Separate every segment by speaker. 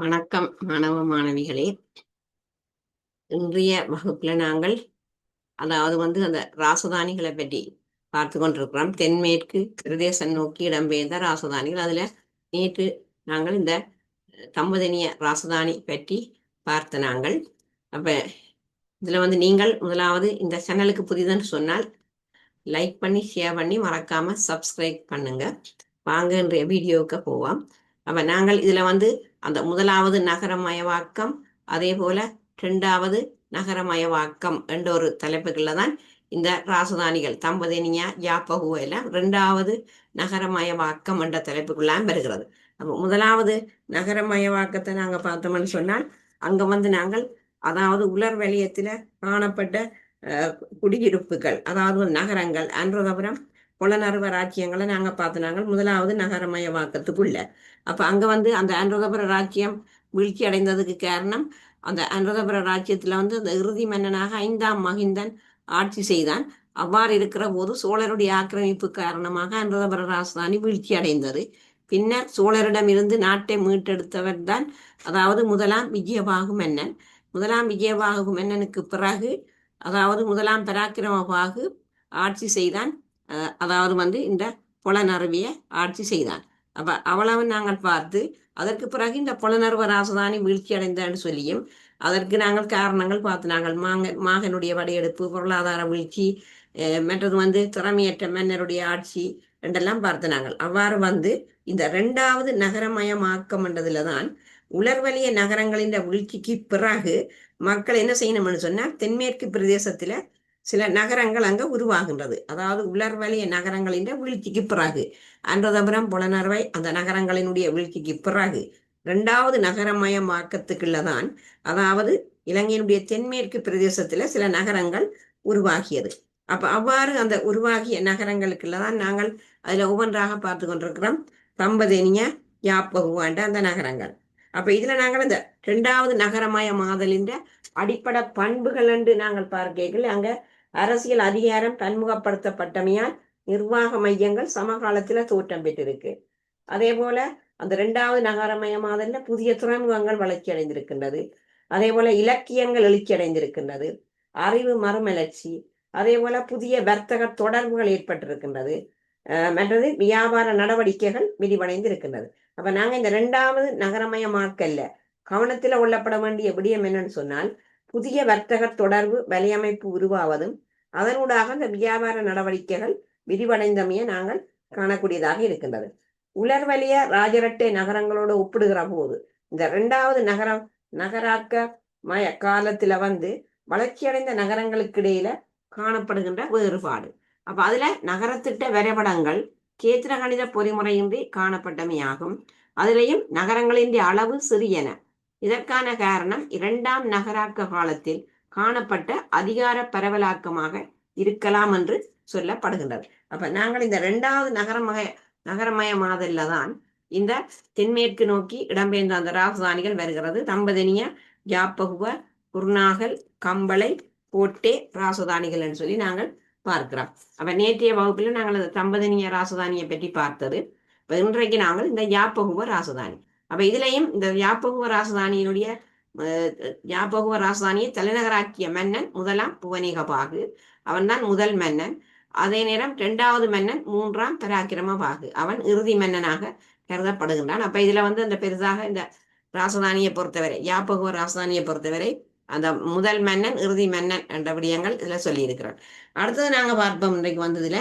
Speaker 1: வணக்கம் மாணவ மாணவிகளே. இன்றைய வகுப்புல நாங்கள் அதாவது வந்து அந்த ராசதானிகளை பற்றி பார்த்து கொண்டிருக்கிறோம். தென்மேற்கு பிரதேசம் நோக்கி இடம்பெயர்ந்த ராசதானிகள். அதுல நேற்று நாங்கள் இந்த தம்பதனிய ராசதானி பற்றி பார்த்த நாங்கள். அப்ப இதுல வந்து நீங்கள் முதலாவது இந்த சேனலுக்கு புதிதுன்னு சொன்னால் லைக் பண்ணி ஷேர் பண்ணி மறக்காம சப்ஸ்கிரைப் பண்ணுங்க. வாங்க இன்றைய வீடியோவுக்கு போவோம். அப்ப நாங்கள் இதுல வந்து அந்த முதலாவது நகரமயவாக்கம் அதே போல இரண்டாவது நகரமயவாக்கம் என்ற ஒரு தலைப்புகளில் தான் இந்த ராசதானிகள் தம்பதினியா யாப்பகு எல்லாம் ரெண்டாவது நகரமயவாக்கம் என்ற தலைப்புக்குள்ளாம் வருகிறது. அப்போ முதலாவது நகரமயவாக்கத்தை நாங்கள் பார்த்தோம்னு சொன்னால் அங்க வந்து நாங்கள் அதாவது உலர் வலயத்துல காணப்பட்ட குடியிருப்புகள் அதாவது நகரங்கள் அன்றதபுரம் புலனறுவ ராஜ்யங்களை நாங்கள் பார்த்தினாங்க. முதலாவது நகரமயமாக்கத்துக்குள்ள. அப்ப அங்க வந்து அந்த அனுரதபுர ராஜ்யம் வீழ்ச்சி அடைந்ததுக்கு காரணம் அந்த அனுரதபுர ராஜ்யத்துல வந்து அந்த இறுதி மன்னனாக ஐந்தாம் மகிந்தன் ஆட்சி செய்தான். அவ்வாறு இருக்கிற போது சோழருடைய ஆக்கிரமிப்பு காரணமாக அனுரதபுர ராஜதானி வீழ்ச்சி அடைந்தது. பின்னர் சோழரிடம் இருந்து நாட்டை மீட்டெடுத்தவர் தான் அதாவது முதலாம் விஜயபாகு மன்னன். முதலாம் விஜயபாகு மன்னனுக்கு பிறகு அதாவது முதலாம் பராக்கிரமபாகு ஆட்சி செய்தான். அதாவது வந்து இந்த புலனருவிய ஆட்சி செய்தான். அப்ப அவ்வளவு நாங்கள் பார்த்து அதற்கு பிறகு இந்த புலனர்வ ராசதானி வீழ்ச்சி அடைந்தான்னு சொல்லியும் அதற்கு நாங்கள் காரணங்கள் பார்த்து நாங்கள் மாங்க மாகனுடைய படையெடுப்பு பொருளாதார வீழ்ச்சி மற்றது வந்து திறமையற்ற மன்னருடைய ஆட்சி ரெண்டெல்லாம் பார்த்து நாங்கள். அவ்வாறு வந்து இந்த ரெண்டாவது நகரமயமாக்கம் என்றதுல தான் உலர்வலிய நகரங்களின் வீழ்ச்சிக்கு பிறகு மக்கள் என்ன செய்யணும்னு சொன்னா தென்மேற்கு பிரதேசத்துல சில நகரங்கள் அங்க உருவாகின்றது. அதாவது உலர்வலிய நகரங்களின் வீழ்ச்சிக்கு பிறகு அன்றதபுரம் புலனர்வை அந்த நகரங்களினுடைய வீழ்ச்சிக்கு பிறகு இரண்டாவது நகரமயமாக்கத்துக்குள்ளதான் அதாவது இலங்கையினுடைய தென்மேற்கு பிரதேசத்துல சில நகரங்கள் உருவாகியது. அப்ப அவ்வாறு அந்த உருவாகிய நகரங்களுக்குள்ளதான் நாங்கள் அதுல ஒவ்வொன்றாக பார்த்து கொண்டிருக்கிறோம். தம்பதேனிய யாப்பகுவாண்ட அந்த நகரங்கள். அப்ப இதுல நாங்கள் இந்த இரண்டாவது நகரமய மாதலின்ற அடிப்படை பண்புகள் என்று நாங்கள் பார்க்கல அங்க அரசியல் அதிகாரம் பன்முகப்படுத்தப்பட்டமையால் நிர்வாக மையங்கள் சமகாலத்துல தோற்றம் பெற்றிருக்கு. அதே போல அந்த இரண்டாவது நகரமயமாதல்ல புதிய துறைமுகங்கள் வளர்ச்சி அடைந்திருக்கின்றது அதே போல இலக்கியங்கள் எழுச்சி அடைந்திருக்கின்றது அறிவு மறுமலர்ச்சி அதே போல புதிய வர்த்தக தொடர்புகள் ஏற்பட்டிருக்கின்றது. மற்றது வியாபார நடவடிக்கைகள் விரிவடைந்து இருக்கின்றது அப்ப நாங்க இந்த இரண்டாவது நகரமயமாக்கல்ல கவனத்துல கொள்ளப்பட வேண்டிய விடயம் என்னன்னு சொன்னால் புதிய வர்த்தக தொடர்பு வலையமைப்பு உருவாவதும் அதனூடாக இந்த வியாபார நடவடிக்கைகள் விரிவடைந்தமையை நாங்கள் காணக்கூடியதாக இருக்கின்றது. உலர்வலிய ராஜரட்டை நகரங்களோடு ஒப்பிடுகிற போது இந்த இரண்டாவது நகரம் நகராக்க மய காலத்துல வந்து வளர்ச்சியடைந்த நகரங்களுக்கு இடையில காணப்படுகின்ற வேறுபாடு. அப்ப அதுல நகரத்திட்ட வரைபடங்கள் கேத்திரகணித பொறிமுறையின்றி காணப்பட்டமையாகும். அதிலையும் நகரங்களின் அளவு சிறியன. இதற்கான காரணம் இரண்டாம் நகராக்க காலத்தில் காணப்பட்ட அதிகார பரவலாக்கமாக இருக்கலாம் என்று சொல்லப்படுகின்றது. அப்ப நாங்கள் இந்த இரண்டாவது நகரமய நகரமயமாதல்ல தான் இந்த தென்மேற்கு நோக்கி இடம்பெயர்ந்த அந்த ராஜதானிகள் வருகிறது. தம்பதனிய ஜாப்பகுவ குர்நாகல் கம்பளை கோட்டே ராசதானிகள் என்று சொல்லி நாங்கள் பார்க்கிறோம். அப்ப நேற்றைய வகுப்பில் நாங்கள் அந்த தம்பதனிய ராசதானியை பற்றி பார்த்தது. இன்றைக்கு நாங்கள் இந்த யாப்பகுவ ராசதானி அப்ப இதுலயும் இந்த யாப்பகுவ ராசதானியினுடைய வியாபகுவ ராசதானியை தலைநகராக்கிய மன்னன் முதலாம் புவனிகபாகு. அவன்தான் முதல் மன்னன். அதே நேரம் இரண்டாவது மன்னன் மூன்றாம் பராக்கிரம பாகு அவன் இறுதி மன்னனாக கருதப்படுகின்றான். அப்ப இதுல வந்து அந்த பெரிதாக இந்த ராசதானியை பொறுத்தவரை யாப்பகுவ ராசதானியை பொறுத்தவரை அந்த முதல் மன்னன் இறுதி மன்னன் என்ற விடயங்கள் இதுல சொல்லி இருக்கிறான் அடுத்தது நாங்க பார்ப்போம் இன்றைக்கு வந்ததுல.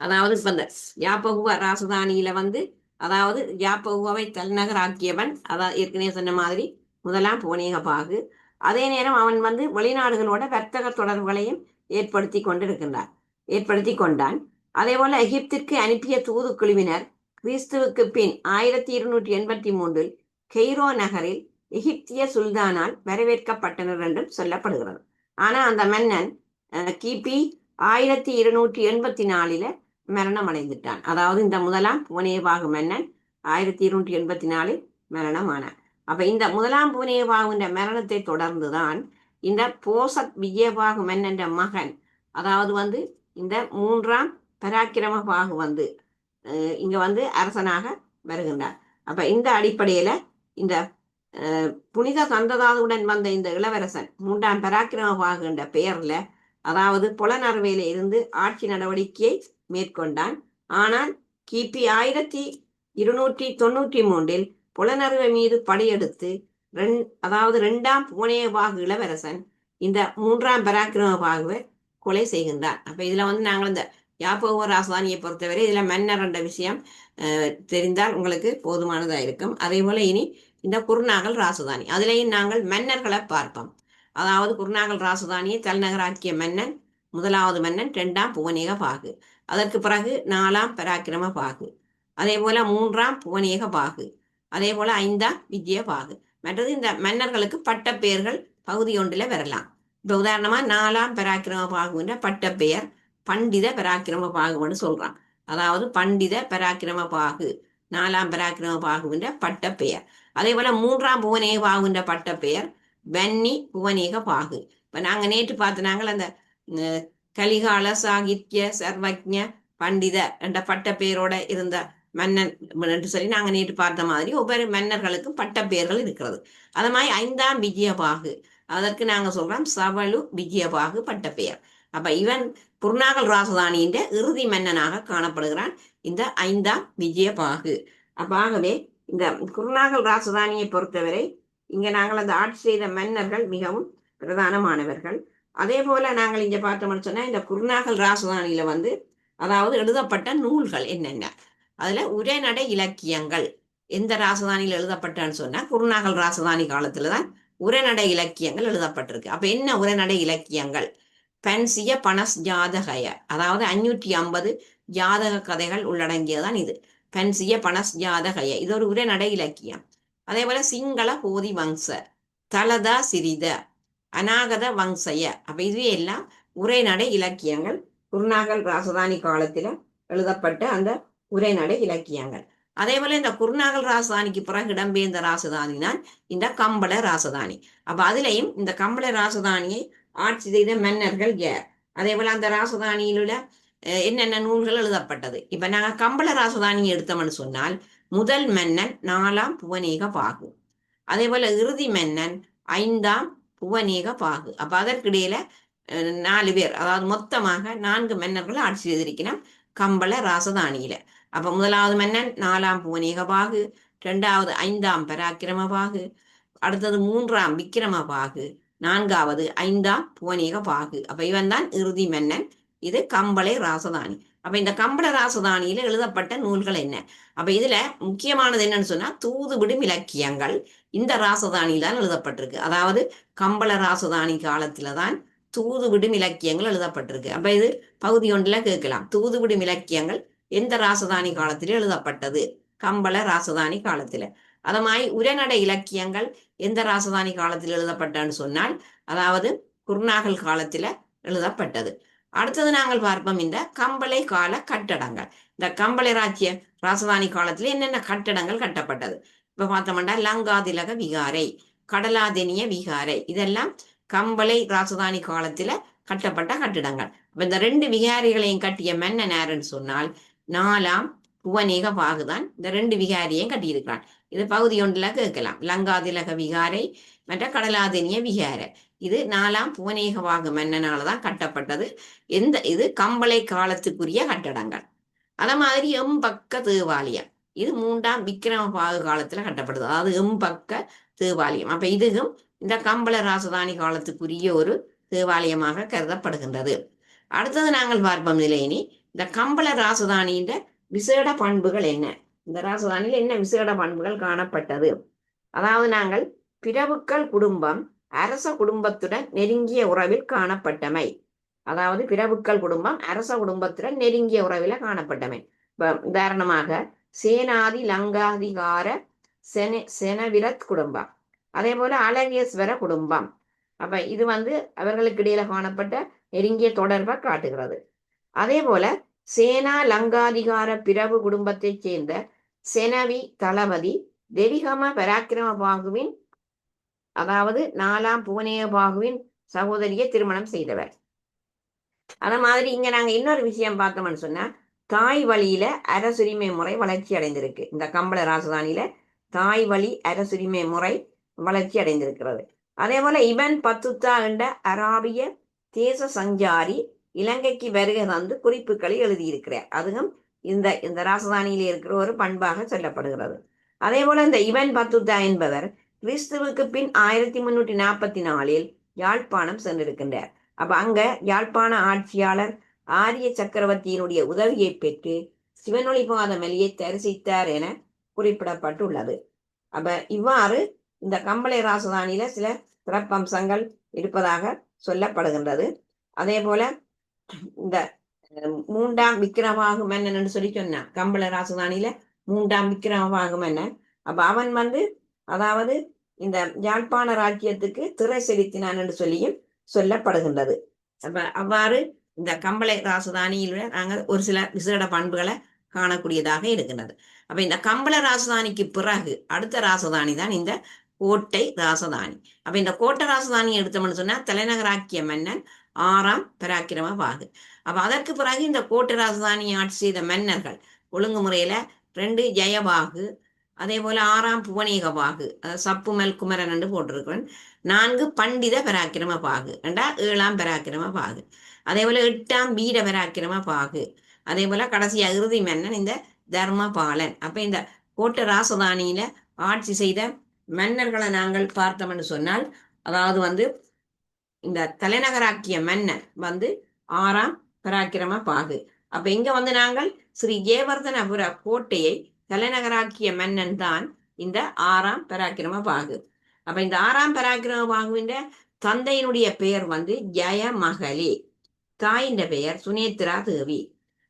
Speaker 1: அதாவது இப்ப இந்த யாப்பகுவ ராசதானியில வந்து அதாவது யாப்பகுவை தலைநகர் ஆக்கியவன் அதாவது ஏற்கனவே சொன்ன மாதிரி முதலாம் புவனேக பாகு. அதே நேரம் அவன் வந்து வெளிநாடுகளோட வர்த்தக தொடர்புகளையும் ஏற்படுத்தி கொண்டிருக்கின்றார் ஏற்படுத்தி கொண்டான். அதே போல எகிப்திற்கு அனுப்பிய தூதுக்குழுவினர் கிறிஸ்துவுக்கு பின் ஆயிரத்தி இருநூற்றி எண்பத்தி மூன்றில் கெய்ரோ நகரில் எகிப்திய சுல்தானால் வரவேற்கப்பட்டனர் என்றும் சொல்லப்படுகிறது. ஆனா அந்த மன்னன் கிபி ஆயிரத்தி இருநூற்றி எண்பத்தி நாலில மரணம் அடைந்துட்டான். அதாவது இந்த முதலாம் புவனேபாகு மன்னன் ஆயிரத்தி இருநூற்றி எண்பத்தி நாலில் மரணமானார் அப்ப இந்த முதலாம் புவனேபாகுன்ற மரணத்தை தொடர்ந்துதான் இந்த போசத் விஜயபாகு மன்னன் மகன் அதாவது வந்து இந்த மூன்றாம் பராக்கிரம பாகு வந்து இங்க வந்து அரசனாக வருகின்றார். அப்ப இந்த அடிப்படையில இந்த புனித சந்ததாதுடன் வந்த இந்த இளவரசன் மூன்றாம் பராக்கிரம பாகுன்ற பெயர்ல அதாவது புலனறுவையில இருந்து ஆட்சி நடவடிக்கையை மேற்கொண்டான். ஆனால் கிபி ஆயிரத்தி இருநூற்றி தொண்ணூற்றி மூன்றில் புலனறுவை மீது படையெடுத்து ரெண் அதாவது இரண்டாம் புவனேபாகு இளவரசன் இந்த மூன்றாம் பராக்கிரமபாகுவை கொலை செய்கின்றார் அப்ப இதுல வந்து நாங்கள் இந்த யாப்போவ ராசதானியை பொறுத்தவரை இதுல மன்னர் என்ற விஷயம் தெரிந்தால் உங்களுக்கு போதுமானதா இருக்கும். அதே போல இனி இந்த குருநாகல் ராசதானி அதுலேயும் நாங்கள் மன்னர்களை பார்ப்போம். அதாவது குருநாகல் ராசதானியை தலைநகராக்கிய மன்னன் முதலாவது மன்னன் இரண்டாம் புவனேக பாகு அதற்கு பிறகு நாலாம் பராக்கிரம பாகு. அதே போல மூன்றாம் புவனேக பாகு. அதே போல ஐந்தாம் விஜய பாகு. மற்றது இந்த மன்னர்களுக்கு பட்டப்பெயர்கள் பகுதி ஒன்றில் வரலாம். இப்போ உதாரணமா நாலாம் பராக்கிரம பாகுன்ற பட்டப்பெயர் பண்டித பராக்கிரம பாகுன்னு சொல்றான். அதாவது பண்டித பராக்கிரம பாகு நாலாம் பராக்கிரம பாகுன்ற பட்டப்பெயர். அதே போல மூன்றாம் புவனேக பாகுன்ற பட்டப்பெயர் வன்னி புவனேக பாகு. இப்ப நாங்க நேற்று பார்த்தினாங்கள் அந்த கலிகால சாகித்ய சர்வஜ பண்டித என்ற பட்டப்பெயரோட இருந்த மன்னன் என்று சொல்லி நாங்க நேற்று பார்த்த மாதிரி ஒவ்வொரு மன்னர்களுக்கும் பட்டப்பெயர்கள் இருக்கிறது. அது மாதிரி ஐந்தாம் விஜயபாகு. அதற்கு நாங்க சொல்றோம் சவலு விஜயபாகு பட்டப்பெயர். அப்ப இவன் புர்நாகல் ராசதானியின் இறுதி மன்னனாக காணப்படுகிறான் இந்த ஐந்தாம் விஜயபாகு. அப்ப ஆகவே இந்த குருநாகல் ராசதானியை பொறுத்தவரை இங்க நாங்கள் அந்த ஆட்சி செய்த மன்னர்கள் மிகவும் பிரதானமானவர்கள். அதே போல நாங்கள் இங்க பார்த்தோம்னு சொன்னா இந்த குருநாகல் ராசதானியில வந்து அதாவது எழுதப்பட்ட நூல்கள் என்னென்ன? அதுல உரைநடை இலக்கியங்கள். எந்த ராசதானியில் எழுதப்பட்டான்னு சொன்னா குருநாகல் ராசதானி காலத்துலதான் உரைநடை இலக்கியங்கள் எழுதப்பட்டிருக்கு. அப்ப என்ன உரைநடை இலக்கியங்கள்? பென்சிய பனஸ் ஜாதகய அதாவது அஞ்சூற்றி ஐம்பது ஜாதக கதைகள் உள்ளடங்கியதுதான் இது. பென்சிய பனஸ் ஜாதகய இது ஒரு உரைநடை இலக்கியம். அதே போல சிங்கள போதி வம்ச தலதா சிறித அநாகத வம்சய. அப்ப இதுவே எல்லாம் உரைநடை இலக்கியங்கள். குருநாகல் ராசதானி காலத்துல எழுதப்பட்ட அந்த உரைநடை இலக்கியங்கள். அதே போல இந்த குருநாகல் ராசதானிக்கு பிறகு இடம்பெயர்ந்த ராசதானி தான் இந்த கம்பள ராசதானி. அப்ப அதுலயும் இந்த கம்பள ராசதானியை ஆட்சி செய்த மன்னர்கள் யார்? அதே போல அந்த ராசதானியில் உள்ள என்னென்ன நூல்கள் எழுதப்பட்டது? இப்ப நாங்க கம்பள ராசதானியை எடுத்தோம்னு சொன்னால் முதல் மன்னன் நாலாம் புவனேக பாகு. அதே போல இறுதி மன்னன் ஐந்தாம் உபநீக பாகு அப்ப அதற்கிடையில நாலு பேர் அதாவது மொத்தமாக நான்கு மன்னர்கள் ஆட்சி செய்திருக்கிறோம் கம்பள ராசதானியில. அப்ப முதலாவது மன்னன் நாலாம் புவனேக பாகு இரண்டாவது ஐந்தாம் பராக்கிரம பாகு அடுத்தது மூன்றாம் விக்கிரம பாகு நான்காவது ஐந்தாம் புவனேக பாகு. அப்ப இவன் தான் இறுதி மன்னன். இது கம்பளை ராசதானி. அப்ப இந்த கம்பளராசுதானியில எழுதப்பட்ட நூல்கள் என்ன? அப்ப இதுல முக்கியமானது என்னன்னு சொன்னா தூதுவிடும் இலக்கியங்கள் இந்த ராசதானியில தான் எழுதப்பட்டிருக்கு. அதாவது கம்பள ராசதானி காலத்துல தான் தூதுவிடும் இலக்கியங்கள் எழுதப்பட்டிருக்கு. அப்ப இது பகுதி ஒன்றுல கேட்கலாம். தூதுவிடும் இலக்கியங்கள் எந்த ராசதானி காலத்தில எழுதப்பட்டது? கம்பள ராசதானி காலத்துல. அத மாதிரி உரைநடை இலக்கியங்கள் எந்த ராசதானி காலத்தில் எழுதப்பட்டன்னு சொன்னால் அதாவது குருநாகல் காலத்துல எழுதப்பட்டது. அடுத்தது நாங்கள் பார்ப்போம் இந்த கம்பளை கால கட்டடங்கள். இந்த கம்பளை ராஜ்ய ராசதானி காலத்துல என்னென்ன கட்டடங்கள் கட்டப்பட்டது? இப்ப பார்த்தோம்னா லங்காதிலக விகாரை கடலாதினிய விகாரை இதெல்லாம் கம்பளை ராசதானி காலத்துல கட்டப்பட்ட கட்டிடங்கள். அப்ப இந்த ரெண்டு விகாரிகளையும் கட்டிய மன்னன் யாருன்னு சொன்னால் நாலாம் புவனேக பாகுதான் இந்த ரெண்டு விகாரியையும் கட்டியிருக்கிறான். இது பகுதி ஒன்றுல கேட்கலாம். லங்காதிலக விகாரை மற்ற கடலாதினிய விகாரை. இது நாலாம் புவனேகவாக மன்னனாலதான் கட்டப்பட்டது. எந்த இது கம்பளை காலத்துக்குரிய கட்டடங்கள். அத மாதிரி எம்பக்க தேவாலயம். இது மூன்றாம் விக்ரமபாகு காலத்துல கட்டப்படுது அதாவது எம்பக்க தேவாலயம். அப்ப இதுவும் இந்த கம்பள ராசதானி காலத்துக்குரிய ஒரு தேவாலயமாக கருதப்படுகின்றது. அடுத்தது நாங்கள் பார்ப்போம் நிலையினி இந்த கம்பள ராசதானியின் விசேட பண்புகள் என்ன? இந்த ராசதானியில் என்ன விசேட பண்புகள் காணப்பட்டது? அதாவது நாங்கள் பிரபுக்கள் குடும்பம் அரச குடும்பத்துடன் நெருங்கிய உறவில் காணப்பட்டமை. அதாவது பிரபுக்கள் குடும்பம் அரச குடும்பத்துடன் நெருங்கிய உறவில் காணப்பட்டமை. உதாரணமாக சேனாதி லங்காதிகார சென செனவிரத் குடும்பம். அதே போல அழகேஸ்வர குடும்பம். அப்ப இது வந்து அவர்களுக்கு இடையில காணப்பட்ட நெருங்கிய தொடர்பை காட்டுகிறது. அதே போல சேனா லங்காதிகார பிரபு குடும்பத்தைச் சேர்ந்த செனவி தளபதி தெவிகம பராக்கிரம பாகுவின் அதாவது நாலாம் புவனேயபாகுவின் சகோதரியை திருமணம் செய்தவர். அத மாதிரி இங்க நாங்க இன்னொரு விஷயம் பார்த்தோம்னு சொன்னா தாய் வழியில அரசுரிமை முறை வளர்ச்சி அடைந்திருக்கு. இந்த கம்பள ராசதானியில தாய் வழி அரசுரிமை முறை வளர்ச்சி அடைந்திருக்கிறது. அதே போல இவன் பத்துத்தா என்ற அராபிய தேச சஞ்சாரி இலங்கைக்கு வருகை தந்து குறிப்புகளை எழுதியிருக்கிறார். அதுவும் இந்த இந்த ராசதானியில் இருக்கிற ஒரு பண்பாக சொல்லப்படுகிறது. அதே போல இந்த இவன் பத்துத்தா என்பவர் கிறிஸ்துவுக்கு பின் ஆயிரத்தி முன்னூற்றி நாற்பத்தி நாலில் யாழ்ப்பாணம் சென்றிருக்கின்றார். அப்ப அங்க யாழ்ப்பாண ஆட்சியாளர் ஆரிய சக்கரவர்த்தியினுடைய உதவியை பெற்று சிவனொளிபாத மெலியை தரிசித்தார் என குறிப்பிடப்பட்டுள்ளது. அப்ப இவ்வாறு இந்த கம்பளை ராசதானியில சில சிறப்பம்சங்கள் இருப்பதாக சொல்லப்படுகின்றது. அதே போல இந்த மூன்றாம் விக்கிரமாகு மன்னன் என்று சொல்லி சொன்னான் கம்பள ராசதானியில மூன்றாம் விக்கிரமவாகு மன்னன் அப்ப அவன் வந்து அதாவது இந்த யாழ்ப்பாண ராஜ்யத்துக்கு திரை செலுத்தினான் என்று சொல்லியும் சொல்லப்படுகின்றது. அப்ப அவ்வாறு இந்த கம்பளை ராசதானியில் நாங்கள் ஒரு சில விசேட பண்புகளை காணக்கூடியதாக இருக்கின்றது. அப்ப இந்த கம்பள ராசதானிக்கு பிறகு அடுத்த ராசதானி தான் இந்த கோட்டை ராசதானி. அப்ப இந்த கோட்டை ராசதானி எடுத்தோம்னு சொன்னா தலைநகராக்கிய மன்னன் ஆறாம் பராக்கிரம பாகு அப்ப அதற்கு பிறகு இந்த கோட்டை ராசதானி ஆட்சி செய்த மன்னர்கள் ஒழுங்குமுறையில ரெண்டு ஜெயபாகு அதே போல ஆறாம் புவனேக பாகு சப்புமல் குமரன் என்று போட்டிருக்கிறேன் நான்கு பண்டித பராக்கிரம பாகு ரெண்டா ஏழாம் பராக்கிரம பாகு. அதே போல எட்டாம் வீர பராக்கிரம பாகு. அதே போல கடைசி அகிருதி மன்னன் இந்த தர்மபாலன். அப்ப இந்த கோட்டை ராசதானியில ஆட்சி செய்த மன்னர்களை நாங்கள் பார்த்தோம்னு சொன்னால் அதாவது வந்து இந்த தலைநகராக்கிய மன்னன் வந்து ஆறாம் பராக்கிரம பாகு. அப்ப இங்க வந்து நாங்கள் ஸ்ரீ ஜெயவர்தனபுர கோட்டையை தலைநகராக்கிய மன்னன் தான் இந்த ஆறாம் பராக்கிரம பாகு அப்ப இந்த ஆறாம் பராக்கிரம பாகுவின்ற தந்தையினுடைய பெயர் வந்து ஜெயமகளி. தாயின் பெயர் சுனேத்ரா தேவி.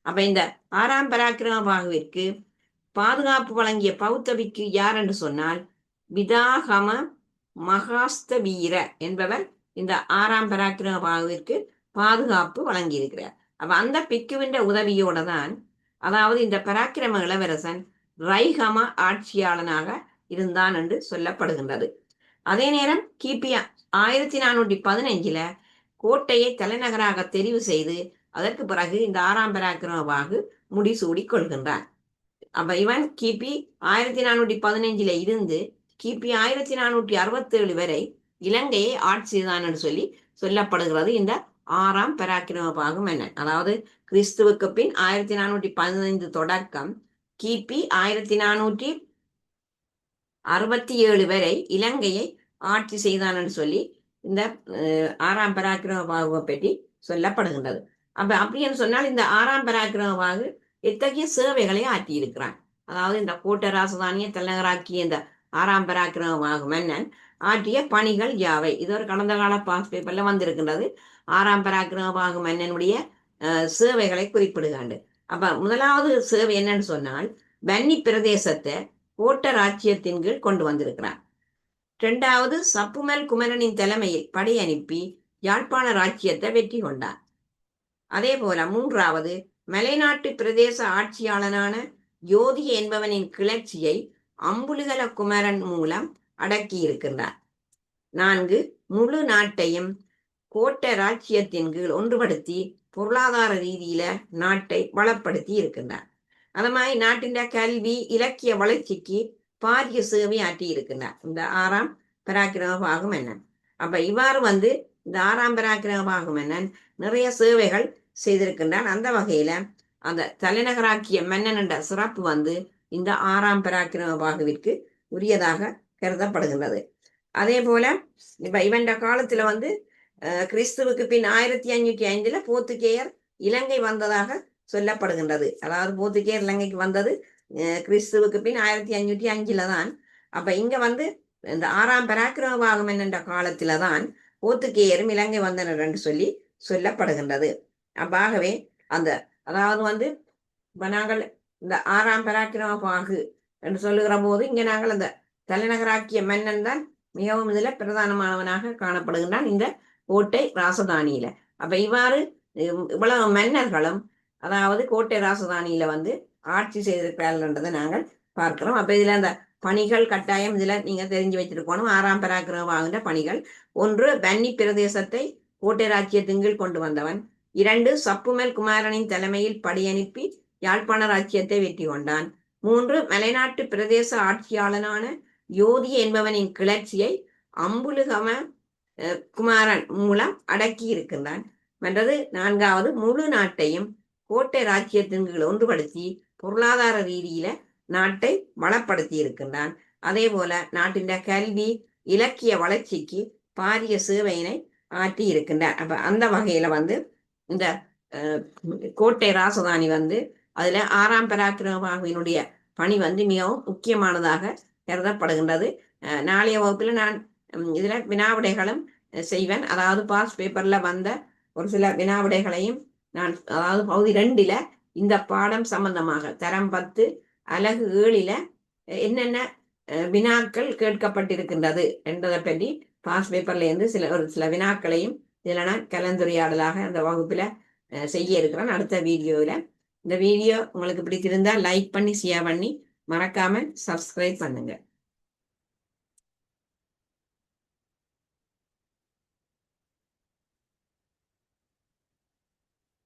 Speaker 1: அப்ப இந்த ஆறாம் பராக்கிரம பாகுவிற்கு பாதுகாப்பு வழங்கிய பௌத்தவிக்கு யார் என்று சொன்னால் விதாகம மகாஸ்த வீர என்பவர் இந்த ஆறாம் பராக்கிரம பாகுவிற்கு பாதுகாப்பு வழங்கியிருக்கிறார். அப்ப அந்த பிக்குவின் உதவியோட தான் அதாவது இந்த பராக்கிரம இளவரசன் ரைகம ஆட்சியாளனாக இருந்தான் என்று சொல்லப்படுகின்றது. அதே நேரம் கிபி ஆயிரத்தி நானூற்றி பதினைஞ்சுல கோட்டையை தலைநகராக தெரிவு செய்து அதற்கு பிறகு இந்த ஆறாம் பராக்கிரம பாகு முடிசூடி கொள்கின்றான். அப்ப இவன் கிபி ஆயிரத்தி நானூற்றி பதினைஞ்சுல இருந்து கிபி ஆயிரத்தி நானூற்றி அறுபத்தேழு வரை இலங்கையை ஆட்சி செய்தான் என்று சொல்லி சொல்லப்படுகிறது இந்த ஆறாம் பராக்கிரம பாகம் என்ன அதாவது கிறிஸ்துவுக்கு பின் ஆயிரத்தி நானூற்றி பதினைந்து தொடக்கம் கிபி ஆயிரத்தி நானூற்றி அறுபத்தி ஏழு வரை இலங்கையை ஆட்சி செய்தான்னு என்று சொல்லி இந்த ஆறாம் பராக்கிரமபாகுவை பற்றி சொல்லப்படுகின்றது. அப்ப அப்படின்னு சொன்னால் இந்த ஆறாம் பராக்கிரமபாகு எத்தகைய சேவைகளை ஆற்றியிருக்கிறான்? அதாவது இந்த கோட்டை ராசதானிய தலைநகராக்கிய இந்த ஆறாம் பராக்கிரமபாகு மன்னன் ஆற்றிய பணிகள் யாவை? இது ஒரு கடந்த கால பாஸ் பேப்பர்ல வந்திருக்கின்றது. ஆறாம் பராக்கிரமபாகு மன்னனுடைய சேவைகளை குறிப்பிடுகாண்டு அப்ப முதலாவது சேவை என்னன்னு சொன்னால் வன்னி பிரதேசத்தை ஓட்ட ராஜ்யத்தின் கீழ் கொண்டு வந்திருக்கிறார். இரண்டாவது சப்புமல் குமரனின் தலைமையில் படை அனுப்பி யாழ்ப்பாண ராஜ்யத்தை வெற்றி கொண்டார். அதே போல மூன்றாவது மலைநாட்டு பிரதேச ஆட்சியாளனான யோதி என்பவனின் கிளர்ச்சியை அம்புலிகல குமரன் மூலம் அடக்கியிருக்கின்றார் நான்கு முழு நாட்டையும் கோட்டை ராஜ்யத்தின் கீழ் ஒன்றுபடுத்தி பொருளாதார ரீதியில நாட்டை வளப்படுத்தி இருக்கின்றார். அது மாதிரி நாட்டின் கல்வி இலக்கிய வளர்ச்சிக்கு பாரிய சேவை ஆற்றி இருக்கின்றார். இந்த ஆறாம் பராக்கிரம பாகம் மன்னன் அப்ப இவ்வாறு வந்து இந்த ஆறாம் பராக்கிரம பாகம் மன்னன் நிறைய சேவைகள் செய்திருக்கின்றான் அந்த வகையில அந்த தலைநகராக்கிய மன்னன் என்ற சிறப்பு வந்து இந்த ஆறாம் பராக்கிரம பாகுவிற்கு உரியதாக கருதப்படுகின்றது. அதே போல இப்ப இவன் காலத்துல வந்து கிறிஸ்துவுக்கு பின் ஆயிரத்தி ஐநூற்றி ஐந்துல போர்த்துகேயர் இலங்கை வந்ததாக சொல்லப்படுகின்றது. அதாவது போர்த்துகேயர் இலங்கைக்கு வந்தது கிறிஸ்துவுக்கு பின் ஆயிரத்தி ஐநூற்றி அஞ்சுல தான் அப்ப இங்க வந்து இந்த ஆறாம் பராக்கிரமபாகம் என்ற காலத்துல தான் போர்த்துகேயரும் இலங்கை வந்தனர் என்று சொல்லி சொல்லப்படுகின்றது. அப்பாகவே அந்த அதாவது வந்து இப்ப நாங்கள் இந்த ஆறாம் பராக்கிரம பாகு என்று சொல்லுகிற போது இங்க நாங்கள் அந்த தலைநகராக்கிய மன்னன் தான் மிகவும் இதுல பிரதானமானவனாக காணப்படுகின்றான். இந்த கோட்டை ராசதானியில. அப்ப இவ்வாறு இவ்வளவு மன்னர்களும் அதாவது கோட்டை ராசதானியில வந்து ஆட்சி செய்திருக்கிறார்கள்ன்றதை நாங்கள் பார்க்கிறோம். அப்ப இதுல அந்த பணிகள் கட்டாயம் இதுல நீங்க தெரிஞ்சு வச்சிருக்கணும் ஆறாம் பராக்கிரமாகின்ற பணிகள். ஒன்று பன்னி பிரதேசத்தை கோட்டை ராஜ்யத்தின் கொண்டு வந்தவன். இரண்டு சப்புமல் குமாரனின் தலைமையில் படையனுப்பி யாழ்ப்பாண ராஜ்யத்தை வெற்றி கொண்டான். மூன்று மலைநாட்டு பிரதேச ஆட்சியாளனான யோதி என்பவனின் கிளர்ச்சியை அம்புலுகம குமாரன் மூலம் அடக்கி இருக்கின்றான். மற்றது நான்காவது முழு நாட்டையும் கோட்டை ராஜ்யத்தின் கீழ் ஒன்றுபடுத்தி பொருளாதார ரீதியில நாட்டை வளப்படுத்தி இருக்கின்றான். அதே போல நாட்டின் கல்வி இலக்கிய வளர்ச்சிக்கு பாரிய சேவையினை ஆற்றி இருக்கின்றார் அப்ப அந்த வகையில வந்து இந்த கோட்டை ராசதானி வந்து அதுல ஆறாம் பராக்கிரமாவினுடைய பணி வந்து மிகவும் முக்கியமானதாக கருதப்படுகின்றது. நாளைய வகுப்பில் நான் இதுல வினாவிடைகளும் செய்வேன். அதாவது பாஸ் பேப்பர்ல வந்த ஒரு சில வினாவிடைகளையும் நான் அதாவது பகுதி ரெண்டில இந்த பாடம் சம்பந்தமாக தரம் பத்து அலகு ஏழில என்னென்ன வினாக்கள் கேட்கப்பட்டிருக்கின்றது என்பதை பற்றி பாஸ் பேப்பர்ல இருந்து சில ஒரு சில வினாக்களையும் இதில் நான் கலந்துரையாடலாக அந்த வகுப்புல செய்ய இருக்கிறேன் அடுத்த வீடியோவில். இந்த வீடியோ உங்களுக்கு பிடிச்சிருந்தா லைக் பண்ணி ஷேர் பண்ணி மறக்காம சப்ஸ்கிரைப் பண்ணுங்க.